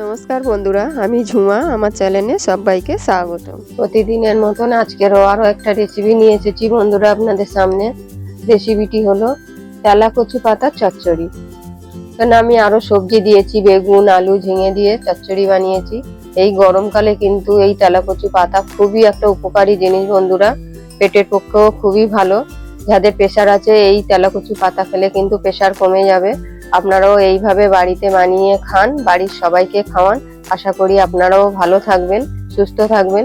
নমস্কার বন্ধুরা, আমি ঝুমা, আমার চ্যানেলে সবাইকে স্বাগত। প্রতিদিনের মতন আজকেরও আরও একটা রেসিপি নিয়ে এসেছি বন্ধুরা আপনাদের সামনে। রেসিপিটি হলো তেলা কচু পাতা চচ্চড়ি। এখানে আমি আরও সবজি দিয়েছি, বেগুন, আলু ঝিঙে দিয়ে চচ্চড়ি বানিয়েছি। এই গরমকালে কিন্তু এই তেলা কচু পাতা খুবই একটা উপকারী জিনিস বন্ধুরা। পেটের পক্ষেও খুবই ভালো। যাদের প্রেশার আছে, এই তেলা কচু পাতা খেলে কিন্তু প্রেশার কমে যাবে। আপনারাও এইভাবে বাড়িতে বানিয়ে খান, বাড়ির সবাইকে খাওয়ান। আশা করি আপনারাও ভালো থাকবেন, সুস্থ থাকবেন।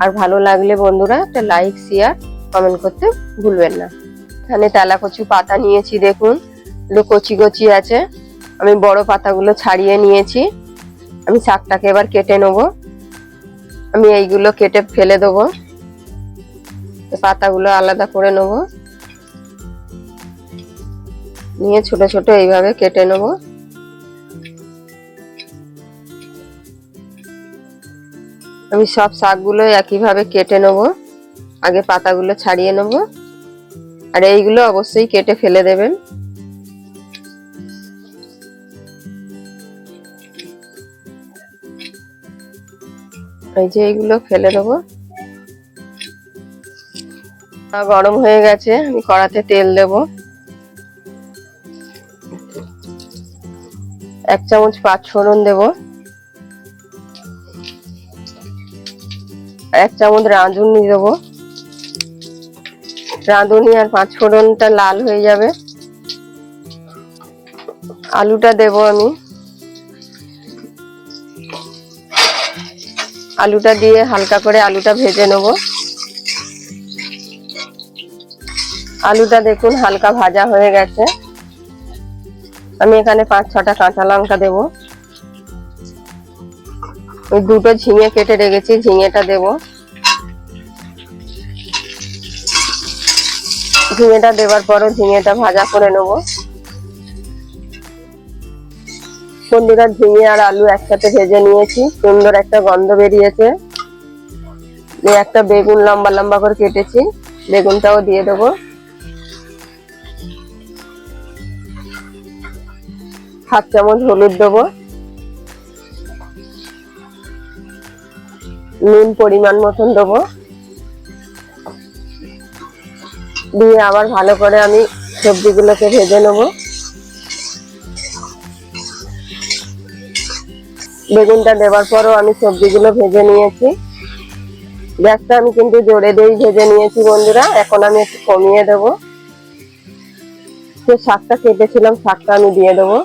আর ভালো লাগলে বন্ধুরা একটা লাইক শেয়ার কমেন্ট করতে ভুলবেন না। এখানে তেলা কচু পাতা নিয়েছি, দেখুন। এগুলো কচি কচি আছে। আমি বড় পাতাগুলো ছাড়িয়ে নিয়েছি। আমি শাকটাকে এবার কেটে নেব। আমি এইগুলো কেটে ফেলে দেবো। পাতাগুলো আলাদা করে নেব। নিয়ে ছোট ছোট এইভাবে কেটে নেব। আমি সব শাকগুলো একইভাবে কেটে নেব। আগে পাতাগুলো ছাড়িয়ে নেব। আর এইগুলো অবশ্যই কেটে ফেলে দেবেন। এই যে এইগুলো ফেলে দেবো গরম হয়ে গেছে, আমি কড়াতে তেল দেবো। এক চামচ পাঁচ ফোড়ন দেব। এক চামচ রাঁধুনি দেবো। রাঁধুনি আর পাঁচ ফোড়নটা লাল হয়ে যাবে। আলুটা দেব আমি। আলুটা দিয়ে হালকা করে আলুটা ভেজে নেব। আলুটা দেখুন হালকা ভাজা হয়ে গেছে। আমি এখানে পাঁচ, ছটা কাঁচা লঙ্কা দেব। ওই দুটো ঝিঙে কেটে রেখেছি, ঝিঙেটা দেব। ঝিঙেটা দেওয়ার পরও ঝিঙেটা ভাজা করে নেব। বন্ধুরা ঝিঙে আর আলু একসাথে ভেজে নিয়েছি, সুন্দর একটা গন্ধ বেরিয়েছে। একটা বেগুন লম্বা লম্বা করে কেটেছি, বেগুনটাও দিয়ে দেবো। হাফ চামচ হলুদ দেবো। নুন পরিমাণ মতন দেবো। দিয়ে আবার ভালো করে আমি সবজিগুলোকে ভেজে নেব। বেগুনটা দেওয়ার পরও আমি সবজিগুলো ভেজে নিয়েছি। গ্যাসটা আমি কিন্তু জোরে দিয়েই ভেজে নিয়েছি বন্ধুরা, এখন আমি একটু কমিয়ে দেবো। যে শাকটা কেটেছিলাম, শাকটা আমি দিয়ে দেবো।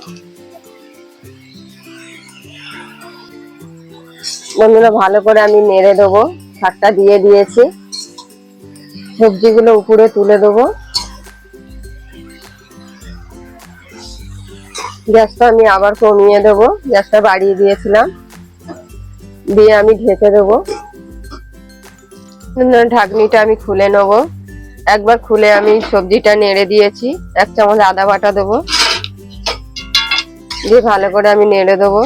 বন্ধুরা, ভালো করে আমি নেড়ে দেবো। শাকটা দিয়ে দিয়েছি। সবজিগুলো উপরে তুলে দেবো। গ্যাসটা আমি আবার কমিয়ে দেবো। গ্যাসটা বাড়িয়ে দিয়েছিলাম। দিয়ে আমি ঢেকে দেবো। ঢাকনিটা আমি খুলে নেব। একবার খুলে আমি সবজিটা নেড়ে দিয়েছি। এক চামচ আদা বাটা দেবো। দিয়ে ভালো করে আমি নেড়ে দেবো।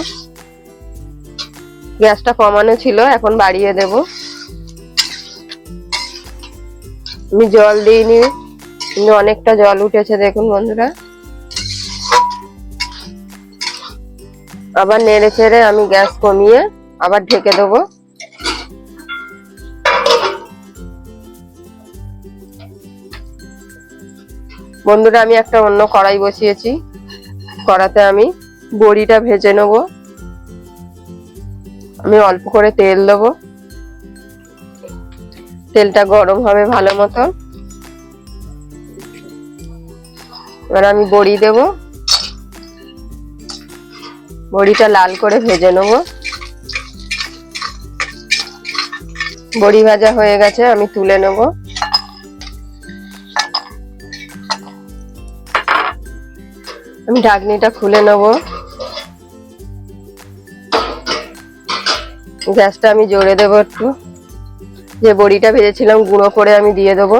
গ্যাসটা কমানো ছিল, এখন বাড়িয়ে দেব। আমি জল দিইনি, কিন্তু অনেকটা জল উঠেছে দেখুন বন্ধুরা। আবার নেড়ে ছেড়ে আমি গ্যাস কমিয়ে আবার ঢেকে দেবো। বন্ধুরা, আমি একটা অন্য কড়াই বসিয়েছি। কড়াতে আমি বড়িটা ভেজে নেব। আমি অল্প করে তেল দেবো। তেলটা গরম হবে ভালো মতো। এবার আমি বড়ি দেব। বড়িটা লাল করে ভেজে নেব। বড়ি ভাজা হয়ে গেছে, আমি তুলে নেব। আমি ঢাকনিটা খুলে নেব। গ্যাসটা আমি জোরে দেবো একটু। যে বড়িটা ভেজেছিলাম, গুঁড়ো করে আমি দিয়ে দেবো।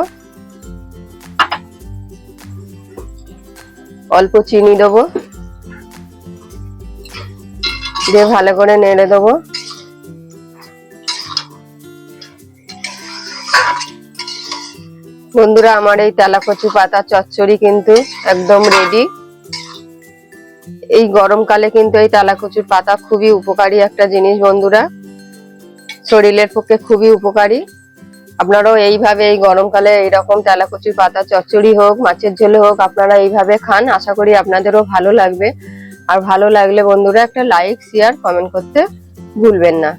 অল্প চিনি দেবো। দিয়ে ভালো করে নেড়ে দেবো। বন্ধুরা, আমার এই তেলাকচু পাতা চচ্চড়ি কিন্তু একদম রেডি এই গরমকালে কিন্তু এই তেলাকচুর পাতা খুবই উপকারী একটা জিনিস বন্ধুরা। শরীরের পক্ষে খুবই উপকারী। আপনারাও এইভাবে এই গরমকালে এইরকম তেলাকচুর পাতা, চচ্চড়ি হোক, মাছের ঝোলে হোক, আপনারা এইভাবে খান। আশা করি আপনাদেরও ভালো লাগবে। আর ভালো লাগলে বন্ধুরা একটা লাইক শেয়ার কমেন্ট করতে ভুলবেন না।